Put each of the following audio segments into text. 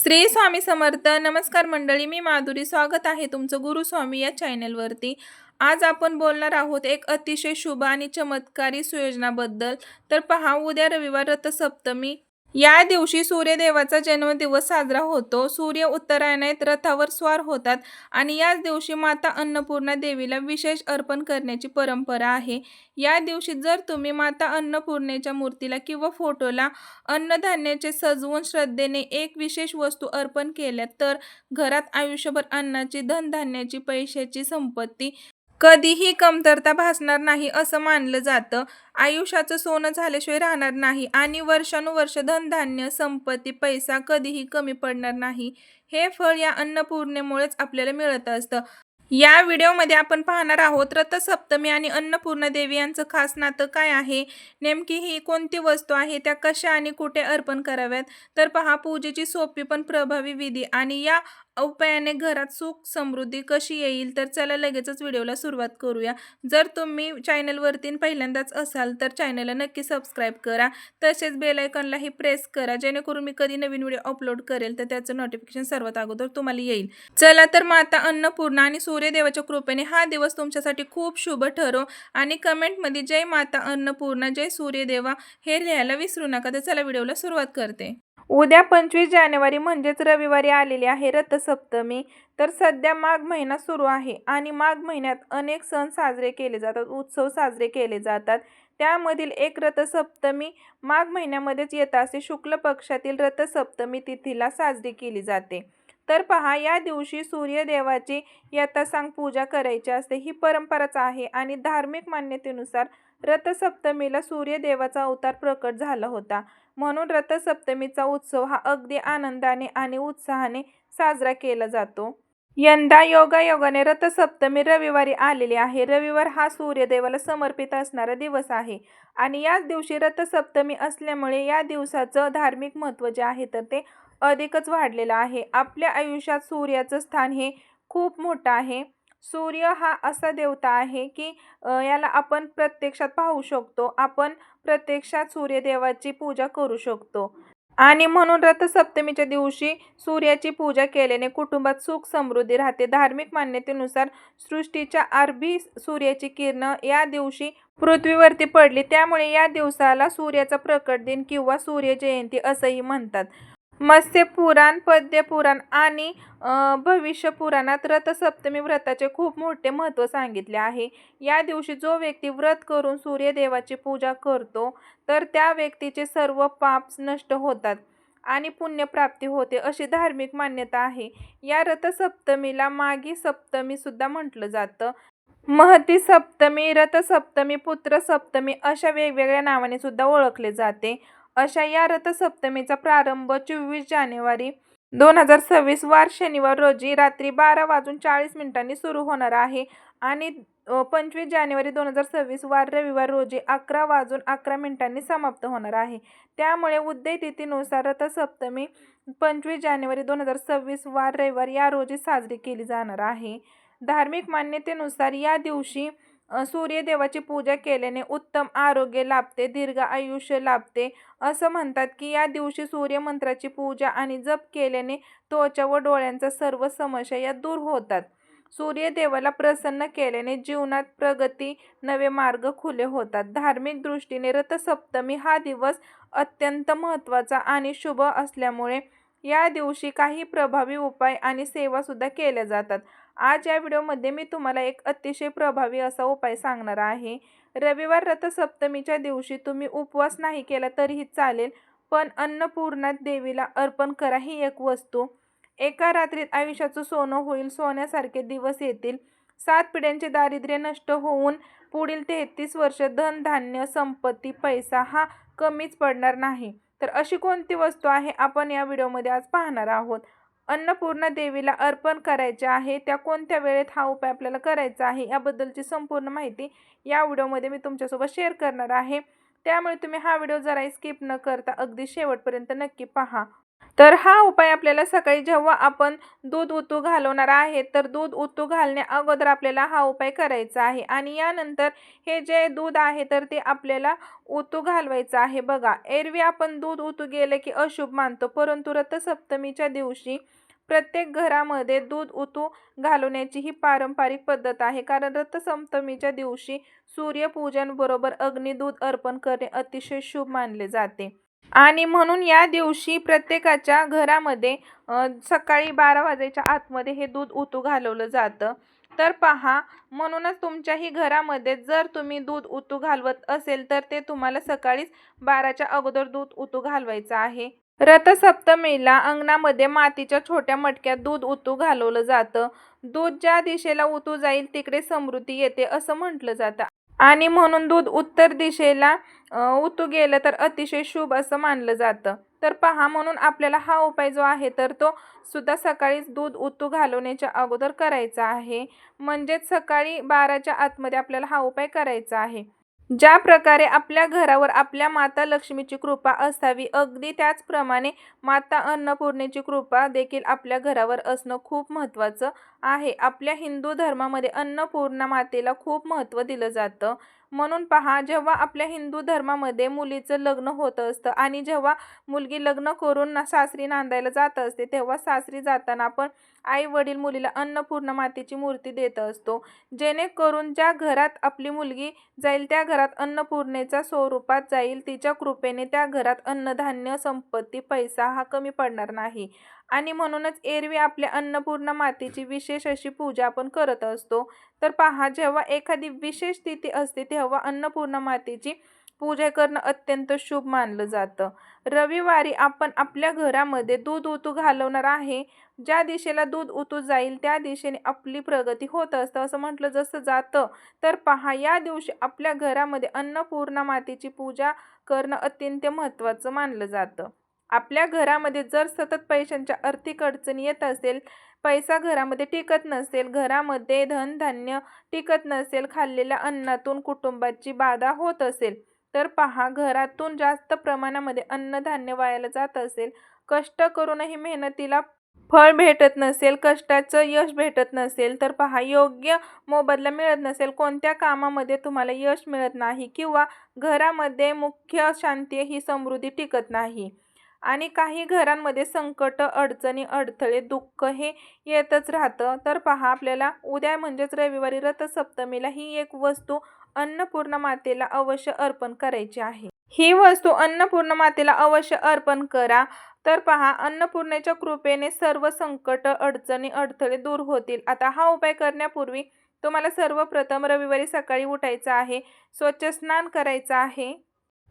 श्री स्वामी समर्थ नमस्कार मंडळी मी माधुरी. स्वागत आहे तुमचं गुरुस्वामी या चॅनलवरती. आज आपण बोलणार आहोत एक अतिशय शुभ आणि चमत्कारी सुयोजनाबद्दल. तर पहा उद्या रविवार रथसप्तमी. या दिवशी सूर्यदेवाचा जन्मदिवस साजरा होतो. सूर्य उत्तरायणात रथावर स्वार होतात आणि याच दिवशी माता अन्नपूर्णा देवीला विशेष अर्पण करण्याची परंपरा आहे. या दिवशी जर तुम्ही माता अन्नपूर्णेच्या मूर्तीला किंवा फोटोला अन्नधान्याचे सजवून श्रद्धेने एक विशेष वस्तू अर्पण केल्या तर घरात आयुष्यभर अन्नाची धनधान्याची पैशाची संपत्ती कधीही कमतरता भासणार नाही असं मानलं जातं. आयुष्याचं सोनं झाल्याशिवाय राहणार नाही आणि वर्षानुवर्ष धनधान्य संपत्ती पैसा कधीही कमी पडणार नाही. हे फळ या अन्नपूर्णेमुळेच आपल्याला मिळत असतं. या व्हिडिओमध्ये आपण पाहणार आहोत रथसप्तमी आणि अन्नपूर्णा देवी यांचं खास नातं काय आहे? नेमकी ही कोणती वस्तू आहे? त्या कशा आणि कुठे अर्पण कराव्यात? तर पहा पूजेची सोपी पण प्रभावी विधी आणि या उपायाने घरात सुख समृद्धी कशी येईल तर चला लगेचच व्हिडिओला सुरुवात करूया. जर तुम्ही चॅनलवरती पहिल्यांदाच असाल तर चॅनलला नक्की सबस्क्राईब करा. तसेच बेलायकॉनलाही प्रेस करा जेणेकरून मी कधी नवीन व्हिडिओ अपलोड करेल तर त्याचं नोटिफिकेशन सर्वात अगोदर तुम्हाला येईल. चला तर माता अन्नपूर्णा आणि सूर्यदेवाच्या कृपेने हा दिवस तुमच्यासाठी खूप शुभ ठरो. आणि कमेंटमध्ये जय माता अन्नपूर्णा जय सूर्यदेवा हे लिहायला विसरू नका तर चला व्हिडिओला सुरुवात करते. उद्या पंचवीस जानेवारी म्हणजेच रविवारी आलेली आहे रथसप्तमी. तर सध्या माघ महिना सुरू आहे आणि माघ महिन्यात अनेक सण साजरे केले जातात उत्सव साजरे केले जातात. त्यामधील एक रथसप्तमी माघ महिन्यामध्येच येत असे शुक्ल पक्षातील रथसप्तमी तिथीला साजरी केली जाते. तर पहा या दिवशी सूर्यदेवाची यथासांग पूजा करायची असते ही परंपराच आहे आणि धार्मिक मान्यतेनुसार रथसप्तमीला सूर्यदेवाचा अवतार प्रकट झाला होता. म्हणून रथसप्तमीचा उत्सव हा अगदी आनंदाने आणि उत्साहाने साजरा केला जातो. यंदा योगायोगाने रथसप्तमी रविवारी आलेली आहे. रविवार हा सूर्यदेवाला समर्पित असणारा दिवस आहे आणि याच दिवशी रथसप्तमी असल्यामुळे या दिवसाचं धार्मिक महत्त्व जे आहे तर ते अधिकच वाढलेलं आहे. आपल्या आयुष्यात सूर्याचं स्थान हे खूप मोठं आहे. सूर्य हा असा देवता आहे की याला आपण प्रत्यक्षात पाहू शकतो. आपण प्रत्यक्षात सूर्यदेवाची पूजा करू शकतो. आणि म्हणून रथसप्तमीच्या दिवशी सूर्याची पूजा केल्याने कुटुंबात सुख समृद्धी राहते. धार्मिक मान्यतेनुसार सृष्टीच्या आरबी सूर्याची किरणं या दिवशी पृथ्वीवरती पडली. त्यामुळे या दिवसाला सूर्याचा प्रकट दिन किंवा सूर्यजयंती असंही म्हणतात. मत्स्य पुराण पद्य पुराण आणि भविष्य पुराणात रथसप्तमी व्रताचे खूप मोठे महत्त्व सांगितले आहे. या दिवशी जो व्यक्ती व्रत करून सूर्यदेवाची पूजा करतो तर त्या व्यक्तीचे सर्व पाप नष्ट होतात आणि पुण्यप्राप्ती होते अशी धार्मिक मान्यता आहे. या रथसप्तमीला मागी सप्तमी सुद्धा म्हटलं जातं. महती सप्तमी रथसप्तमी पुत्र सप्तमी अशा वेगवेगळ्या नावाने सुद्धा ओळखले जाते. अशा या रथसप्तमीचा प्रारंभ चोवीस जानेवारी दोन हजार सव्वीस वार शनिवार रोजी रात्री बारा वाजून चाळीस मिनिटांनी सुरू होणार आहे. आणि पंचवीस जानेवारी दोन हजार सव्वीस वार रविवार रोजी अकरा वाजून अकरा मिनिटांनी समाप्त होणार आहे. त्यामुळे उद्या तिथीनुसार रथसप्तमी पंचवीस जानेवारी दोन हजार सव्वीस वार रविवार या रोजी साजरी केली जाणार आहे. धार्मिक मान्यतेनुसार या दिवशी सूर्यदेवाची पूजा केल्याने उत्तम आरोग्य लाभते दीर्घ आयुष्य लाभते. असं म्हणतात की या दिवशी सूर्यमंत्राची पूजा आणि जप केल्याने त्वचा व डोळ्यांचा सर्व समस्या या दूर होतात. सूर्यदेवाला प्रसन्न केल्याने जीवनात प्रगती नवे मार्ग खुले होतात. धार्मिक दृष्टीने रथसप्तमी हा दिवस अत्यंत महत्त्वाचा आणि शुभ असल्यामुळे या दिवशी काही प्रभावी उपाय आणि सेवासुद्धा केल्या जातात. आज या व्हिडिओमध्ये मी तुम्हाला एक अतिशय प्रभावी असा उपाय सांगणार आहे. रविवार रथसप्तमीच्या दिवशी तुम्ही उपवास नाही केला तरीही चालेल पण अन्नपूर्णा देवीला अर्पण करा ही एक वस्तू. एका रात्रीत आयुष्याचं सोनं होईल सोन्यासारखे दिवस येतील. सात पिढ्यांचे दारिद्र्य नष्ट होऊन पुढील तेहतीस वर्ष धनधान्य संपत्ती पैसा हा कमीच पडणार नाही. तर अशी कोणती वस्तू आहे? आपण या व्हिडिओमध्ये आज पाहणार आहोत. अन्नपूर्णा देवीला अर्पण करायचे आहे. त्या कोणत्या वेळेत हा उपाय आपल्याला करायचा आहे याबद्दलची संपूर्ण माहिती या व्हिडिओमध्ये मी तुमच्यासोबत शेअर करणार आहे. त्यामुळे तुम्ही हा व्हिडिओ जरा स्किप न करता अगदी शेवटपर्यंत नक्की पहा. तर हा उपाय आपल्याला सकाळी जेव्हा आपण दूध उतू घालवणार आहे तर दूध उतू घालण्या अगोदर आपल्याला हा उपाय करायचा आहे. आणि यानंतर हे जे दूध आहे तर ते आपल्याला उतू घालवायचं आहे. बघा एरवी आपण दूध उतू गेलं की अशुभ मानतो परंतु रथसप्तमीच्या दिवशी प्रत्येक घरामध्ये दूध उतू घालवण्याची ही पारंपरिक पद्धत आहे. कारण रथसप्तमीच्या दिवशी सूर्यपूजन बरोबर अग्निदूध अर्पण करणे अतिशय शुभ मानले जाते. आणि म्हणून या दिवशी प्रत्येकाच्या घरामध्ये सकाळी बारा वाजायच्या आतमध्ये हे दूध उतू घालवलं जातं. तर पहा म्हणूनच तुमच्याही घरामध्ये जर तुम्ही दूध उतू घालवत असेल तर ते तुम्हाला सकाळीच बाराच्या अगोदर दूध उतू घालवायचं आहे. रथसप्तमीला अंगणामध्ये मातीच्या छोट्या मटक्यात दूध उतू घालवलं जातं. दूध ज्या दिशेला उतू जाईल तिकडे समृद्धी येते असं म्हटलं जातं. आणि म्हणून दूध उत्तर दिशेला उतू गेलं तर अतिशय शुभ असं मानलं जातं. तर पहा म्हणून आपल्याला हा उपाय जो आहे तर तो सुद्धा सकाळीच दूध उतू घालवण्याच्या अगोदर करायचा आहे. म्हणजेच सकाळी बाराच्या आतमध्ये आपल्याला हा उपाय करायचा आहे. ज्या प्रकारे आपल्या घरावर आपल्या माता लक्ष्मीची कृपा असावी अगदी त्याचप्रमाणे माता अन्नपूर्णेची कृपा देखील आपल्या घरावर असणं खूप महत्त्वाचं आहे. आपल्या हिंदू धर्मामध्ये अन्नपूर्णा मातेला खूप महत्त्व दिलं जातं. म्हणून पहा जेव्हा आपल्या हिंदू धर्मामध्ये मुलीचं लग्न होत असतं आणि जेव्हा मुलगी लग्न करून ना सासरी नांदायला जात असते तेव्हा सासरी जाताना आपण आई वडील मुलीला अन्नपूर्णा मातेची मूर्ती देत असतो. जेणेकरून ज्या घरात आपली मुलगी जाईल त्या घरात अन्नपूर्णेच्या स्वरूपात जाईल तिच्या कृपेने त्या घरात अन्नधान्य संपत्ती पैसा हा कमी पडणार नाही. आणि म्हणूनच एरवी आपल्या अन्नपूर्णा मातेची विशेष अशी पूजा आपण करत असतो. तर पहा जेव्हा एखादी विशेष तिथी असते तेव्हा अन्नपूर्णा मातेची पूजा करणं अत्यंत शुभ मानलं जातं. रविवारी आपण आपल्या घरामध्ये दूध उतू घालवणार आहे. ज्या दिशेला दूध उतू जाईल त्या दिशेने आपली प्रगती होत असतं असं म्हटलं जसं जातं. तर पहा या दिवशी आपल्या घरामध्ये अन्नपूर्णा मातेची पूजा करणं अत्यंत महत्त्वाचं मानलं जातं. आपल्या घरामध्ये जर सतत पैशांच्या आर्थिक अडचणी येत असेल पैसा घरामध्ये टिकत नसेल घरामध्ये धनधान्य टिकत नसेल खाल्लेल्या अन्नातून कुटुंबाची बाधा होत असेल तर पहा घरातून जास्त प्रमाणामध्ये अन्नधान्य वायाला जात असेल कष्ट करूनही मेहनतीला फळ भेटत नसेल कष्टाचं यश भेटत नसेल तर पहा योग्य मोबदला मिळत नसेल कोणत्या कामामध्ये तुम्हाला यश मिळत नाही किंवा घरामध्ये मुख्य शांती ही समृद्धी टिकत नाही. आणि काही घरांमध्ये संकट अडचणी अडथळे दुःख हे येतच राहतं. तर पहा आपल्याला उद्या म्हणजेच रविवारी रथसप्तमीला ही एक वस्तू अन्नपूर्णा मातेला अवश्य अर्पण करायची आहे. ही वस्तू अन्नपूर्णा मातेला अवश्य अर्पण करा. तर पहा अन्नपूर्णेच्या कृपेने सर्व संकट अडचणी अडथळे दूर होतील. आता हा उपाय करण्यापूर्वी तुम्हाला सर्वप्रथम रविवारी सकाळी उठायचं आहे. स्वच्छ स्नान करायचं आहे.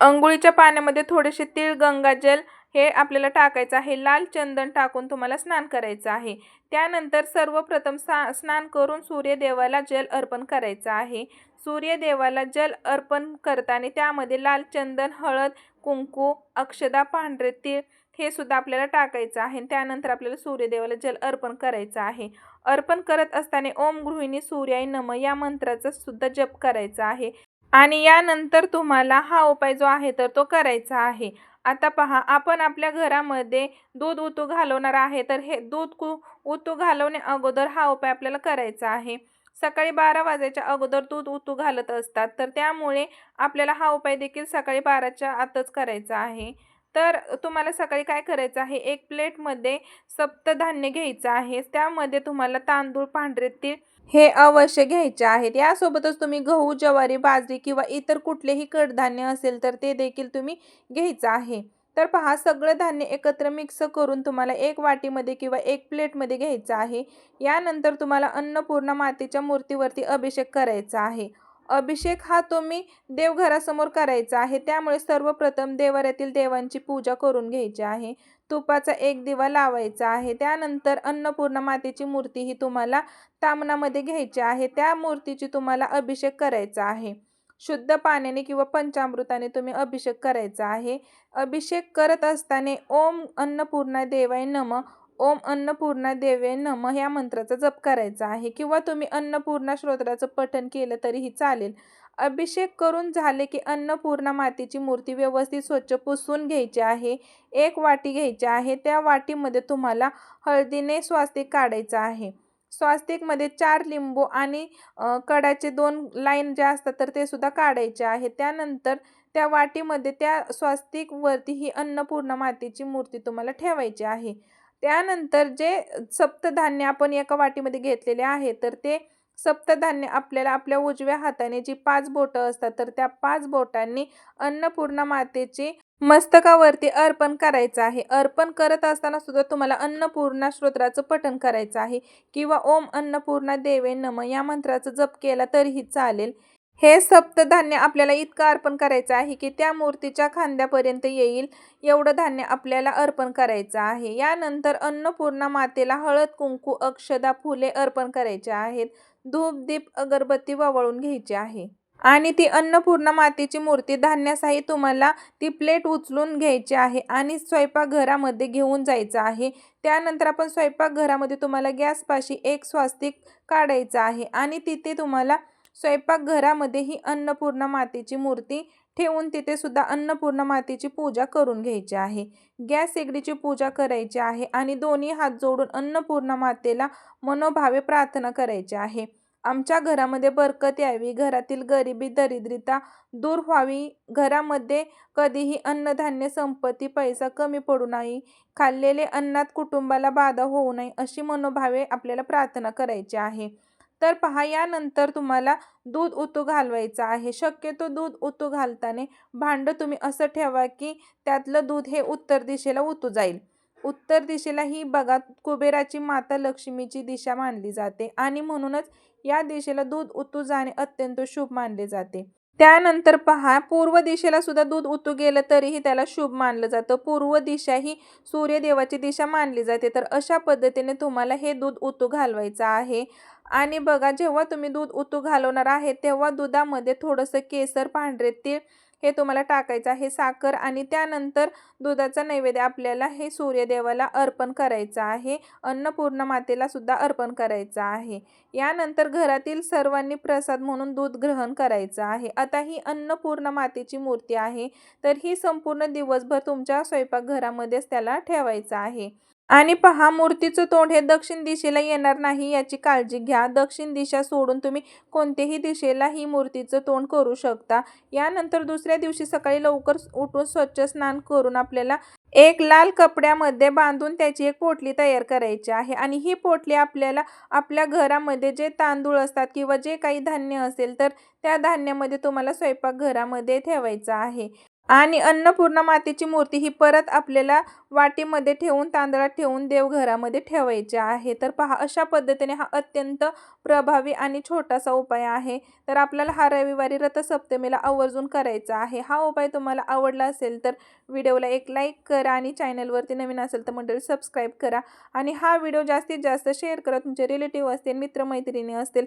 अंघोळीच्या पाण्यामध्ये थोडेसे तीळ गंगाजल हे आपल्याला टाकायचं आहे. लाल चंदन टाकून तुम्हाला स्नान करायचं आहे. त्यानंतर सर्वप्रथम सा स्नान करून सूर्यदेवाला जल अर्पण करायचं आहे. सूर्यदेवाला जल अर्पण करताना त्यामध्ये लाल चंदन हळद कुंकू अक्षदा पांढरे तीळ हे सुद्धा आपल्याला टाकायचं आहे. त्यानंतर आपल्याला सूर्यदेवाला जल अर्पण करायचं आहे. अर्पण करत असताना ओम गृहिणी सूर्याय नम या मंत्राचा सुद्धा जप करायचा आहे. आणि यानंतर तुम्हाला हा उपाय जो आहे तर तो करायचा आहे. आता पहा आपण आपल्या घरामध्ये दूध उतू घालवणार आहे तर हे दूध कु उतू घालवणे अगोदर हा उपाय आपल्याला करायचा आहे. सकाळी बारा वाजायच्या अगोदर दूध उतू घालत असतात तर त्यामुळे आपल्याला हा उपाय देखील सकाळी बाराच्या आतच करायचा आहे. तर तुम्हाला सकाळी काय करायचं आहे? एक प्लेटमध्ये सप्तधान्य घ्यायचं आहे. त्यामध्ये तुम्हाला तांदूळ पांढरे तीळ हे अवश्य घ्यायचे आहेत. यासोबतच तुम्ही गहू ज्वारी बाजरी किंवा इतर कुठलेही कडधान्य असेल तर ते देखील तुम्ही घ्यायचं आहे. तर पहा सगळं धान्य एकत्र मिक्स करून तुम्हाला एक वाटीमध्ये किंवा एक प्लेटमध्ये घ्यायचं आहे. यानंतर तुम्हाला अन्नपूर्णा मातेच्या मूर्तीवरती अभिषेक करायचा आहे. अभिषेक हा तुम्ही देवघरासमोर करायचा आहे. त्यामुळे सर्वप्रथम देवाऱ्यातील देवांची पूजा करून घ्यायची आहे. तुपाचा एक दिवा लावायचा आहे. त्यानंतर अन्नपूर्णा मातेची मूर्ती ही तुम्हाला तामणामध्ये घ्यायची आहे. त्या मूर्तीची तुम्हाला अभिषेक करायचा आहे. शुद्ध पाण्याने किंवा पंचामृताने तुम्ही अभिषेक करायचा आहे. अभिषेक करत असताना ओम अन्नपूर्णा देवाय नम. ओम अन्नपूर्णा देवे नम ह्या मंत्राचा जप करायचा आहे. किंवा तुम्ही अन्नपूर्णा श्रोत्राचं पठण केलं तरीही चालेल. अभिषेक करून झाले की अन्नपूर्णा मातेची मूर्ती व्यवस्थित स्वच्छ पुसून घ्यायची आहे. एक वाटी घ्यायची आहे. त्या वाटीमध्ये तुम्हाला हळदीने स्वास्तिक काढायचं आहे. स्वास्तिकमध्ये चार लिंबू आणि कडाचे दोन लाईन ज्या असतात तर ते सुद्धा काढायचे आहे. त्यानंतर त्या वाटीमध्ये त्या स्वास्तिकवरती ही अन्नपूर्णा मातेची मूर्ती तुम्हाला ठेवायची आहे. त्यानंतर जे सप्तधान्य आपण एका वाटीमध्ये घेतलेले आहे तर ते सप्तधान्य आपल्याला आपल्या उजव्या हाताने जी पाच बोटं असतात तर त्या पाच बोटांनी अन्नपूर्णा मातेची मस्तकावरती अर्पण करायचं आहे. अर्पण करत असताना सुद्धा तुम्हाला अन्नपूर्णा श्रोत्राचं पठण करायचं आहे. किंवा ओम अन्नपूर्णा देवे नम या मंत्राचं जप केला तरीही चालेल. हे सप्तधान्य आपल्याला इतकं अर्पण करायचं आहे की त्या मूर्तीच्या खांद्यापर्यंत येईल एवढं धान्य आपल्याला अर्पण करायचं आहे. यानंतर अन्नपूर्णा मातेला हळद कुंकू अक्षदा फुले अर्पण करायचे आहेत. धूप दीप अगरबत्ती ववळून घ्यायची आहे. आणि ती अन्नपूर्णा मातेची मूर्ती धान्यासही तुम्हाला ती प्लेट उचलून घ्यायची आहे आणि स्वयंपाकघरामध्ये घेऊन जायचं आहे. त्यानंतर आपण स्वयंपाकघरामध्ये तुम्हाला गॅसपाशी एक स्वास्तिक काढायचं आहे आणि तिथे तुम्हाला स्वयंपाकघरामध्ये ही अन्नपूर्णा मातेची मूर्ती ठेवून तिथे सुद्धा अन्नपूर्णा मातेची पूजा करून घ्यायची आहे. गॅस शेगडीची पूजा करायची आहे आणि दोन्ही हात जोडून अन्नपूर्णा मातेला मनोभावे प्रार्थना करायची आहे. आमच्या घरामध्ये बरकत यावी घरातील गरिबी दरिद्रता दूर व्हावी घरामध्ये कधीही अन्नधान्य संपत्ती पैसा कमी पडू नये खाल्लेले अन्नात कुटुंबाला बाधा होऊ नये अशी मनोभावे आपल्याला प्रार्थना करायची आहे. तर पहा यानंतर तुम्हाला दूध उतू घालवायचं आहे. शक्यतो दूध उतू घालताना भांडं तुम्ही असं ठेवा की त्यातलं दूध हे उत्तर दिशेला उतू जाईल. उत्तर दिशेला ही बघा कुबेराची माता लक्ष्मीची दिशा मानली जाते आणि म्हणूनच या दिशेला दूध उतू जाणे अत्यंत शुभ मानले जाते. त्यानंतर पहा पूर्व दिशेला सुद्धा दूध उतू गेलं तरीही त्याला शुभ मानलं जातं. पूर्व दिशा ही सूर्यदेवाची दिशा मानली जाते. तर अशा पद्धतीने तुम्हाला हे दूध उतू घालवायचं आहे. आणि बघा जेव्हा तुम्ही दूध उतू घालवणार आहे तेव्हा दुधामध्ये थोडंसं केसर पांढरे तीळ हे तुम्हाला टाकायचं आहे साखर आणि त्यानंतर दुधाचा नैवेद्य आपल्याला हे सूर्यदेवाला अर्पण करायचं आहे अन्नपूर्ण मातेला सुद्धा अर्पण करायचं आहे. यानंतर घरातील सर्वांनी प्रसाद म्हणून दूध ग्रहण करायचं आहे. आता ही अन्नपूर्ण मातेची मूर्ती आहे तर ही संपूर्ण दिवसभर तुमच्या स्वयंपाकघरामध्येच त्याला ठेवायचं आहे. आणि पहा मूर्तीचं तोंड हे दक्षिण दिशेला येणार नाही याची काळजी घ्या. दक्षिण दिशा सोडून तुम्ही कोणत्याही दिशेला ही मूर्तीचं तोंड करू शकता. यानंतर दुसऱ्या दिवशी सकाळी लवकर उठून स्वच्छ स्नान करून आपल्याला एक लाल कपड्यामध्ये बांधून त्याची एक पोटली तयार करायची आहे. आणि ही पोटली आपल्याला आपल्या घरामध्ये जे तांदूळ असतात किंवा जे काही धान्य असेल तर त्या धान्यामध्ये तुम्हाला स्वयंपाकघरामध्ये ठेवायचं आहे. आणि अन्नपूर्णा मातेची मूर्ती ही परत आपल्याला वाटीमध्ये ठेवून तांदळात ठेवून देवघरामध्ये ठेवायची आहे. तर पहा अशा पद्धतीने हा अत्यंत प्रभावी आणि छोटासा उपाय आहे. तर आपल्याला हा रविवारी रथसप्तमीला आवर्जून करायचा आहे. हा उपाय तुम्हाला आवडला असेल तर व्हिडिओला एक लाईक करा आणि चॅनलवरती नवीन असेल तर मंडळी सबस्क्राईब करा. आणि हा व्हिडिओ जास्तीत जास्त शेअर करा. तुमचे रिलेटिव्ह असतील मित्रमैत्रिणी असतील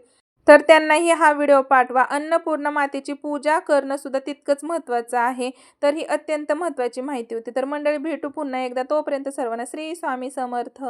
तर त्यांनाही हा व्हिडिओ पाठवा. अन्नपूर्णा मातेची पूजा करणं सुद्धा तितकंच महत्त्वाचं आहे. तर ही अत्यंत महत्त्वाची माहिती होती. तर मंडळी भेटू पुन्हा एकदा. तोपर्यंत सर्वांना श्री स्वामी समर्थ.